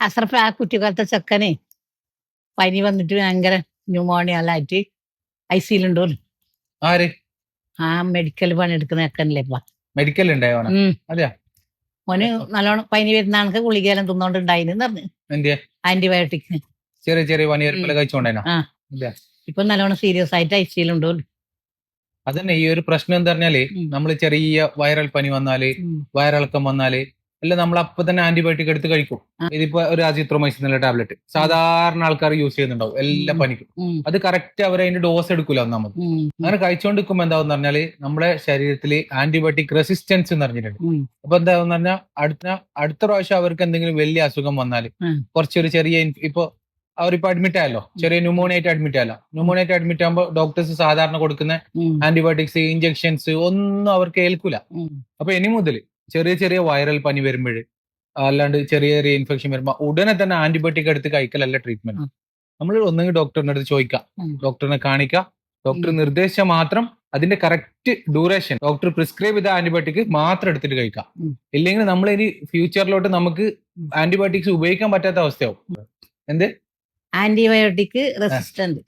അസറഫ് ആ കുട്ടിക്കാലത്തെ ചെക്കനെ. പനി വന്നിട്ട് ഭയങ്കര ന്യൂമോണിയ എല്ലാം ആയിട്ട് ഐ സിയിലുണ്ടോ ആര്? ആ മെഡിക്കൽ പണിയെടുക്കുന്ന ചെക്കനല്ലേ ഇപ്പൊ. മെഡിക്കൽ ഉണ്ടായോ. അതെയാ? മോന് നല്ലോണം പനി വരുന്ന ആൾക്ക് ഗുളികയെല്ലാം തിന്നോണ്ടുണ്ടായിന്ന് പറഞ്ഞു. ആന്റിബയോട്ടിക് ചെറിയ ചെറിയ പനി. അതെയാ? ഇപ്പൊ നല്ലോണം സീരിയസ് ആയിട്ട് ഐ സിയിലുണ്ടോ അതന്നെ ഈ ഒരു പ്രശ്നം എന്താ പറഞ്ഞാൽ നമ്മൾ നമ്മൾ ചെറിയ വൈറൽ പനി വന്നാൽ വയറിളക്കം വന്നാൽ എല്ലാം നമ്മൾ അപ്പൊ തന്നെ ആന്റിബയോട്ടിക് എടുത്ത് കഴിക്കും. ഇതിപ്പോ ഒരു അജിത്രോമൈസിൻ എന്നുള്ള ടാബ്ലറ്റ് സാധാരണ ആൾക്കാർ യൂസ് ചെയ്യുന്നുണ്ടാവും. എല്ലാം. പനിക്കും. അത് കറക്റ്റ് അവർ അതിന്റെ ഡോസ് എടുക്കൂല ഒന്നാമത് അങ്ങനെ കഴിച്ചുകൊണ്ടിരിക്കുമ്പോ എന്താവെന്ന് പറഞ്ഞാൽ നമ്മുടെ ശരീരത്തിൽ ആന്റിബയോട്ടിക് റെസിസ്റ്റൻസ് എന്ന് പറഞ്ഞിട്ടുണ്ട്. അപ്പൊ എന്താന്ന് പറഞ്ഞാൽ അടുത്ത അടുത്ത പ്രാവശ്യം അവർക്ക് എന്തെങ്കിലും വലിയ അസുഖം വന്നാൽ കുറച്ചൊരു ചെറിയ ഇപ്പൊ അവരിപ്പോ അഡ്മിറ്റ് ആയല്ലോ. ചെറിയ ന്യൂമോണിയ ആയിട്ട് അഡ്മിറ്റ് ആയല്ലോ. ന്യൂമോണിയ ആയിട്ട് അഡ്മിറ്റ് ആകുമ്പോൾ ഡോക്ടേഴ്സ് സാധാരണ കൊടുക്കുന്ന ആന്റിബയോട്ടിക്സ് ഇഞ്ചെക്ഷൻസ് ഒന്നും അവർക്ക് ഏൽക്കൂല. അപ്പൊ ഇനി മുതൽ ചെറിയ ചെറിയ വൈറൽ പനി വരുമ്പോൾ അല്ലാണ്ട് ചെറിയ ചെറിയ ഇൻഫെക്ഷൻ വരുമ്പോൾ ഉടനെ തന്നെ ആന്റിബയോട്ടിക് എടുത്ത് കഴിക്കലല്ല ട്രീറ്റ്മെന്റ് നമ്മൾ ഒന്നെങ്കിൽ ഡോക്ടറിന്റെ അടുത്ത് ചോദിക്കാം. ഡോക്ടറിനെ കാണിക്കാം. ഡോക്ടർ. നിർദ്ദേശിച്ച മാത്രം അതിന്റെ കറക്റ്റ് ഡ്യൂറേഷൻ ഡോക്ടർ പ്രിസ്ക്രൈബ് ചെയ്ത ആന്റിബയോട്ടിക് മാത്രം എടുത്തിട്ട് കഴിക്കാം. ഇല്ലെങ്കിൽ നമ്മൾ ഇനി ഫ്യൂച്ചറിലോട്ട് നമുക്ക് ആന്റിബയോട്ടിക്സ് ഉപയോഗിക്കാൻ പറ്റാത്ത അവസ്ഥയാവും. എന്ത്? Antibiotic resistant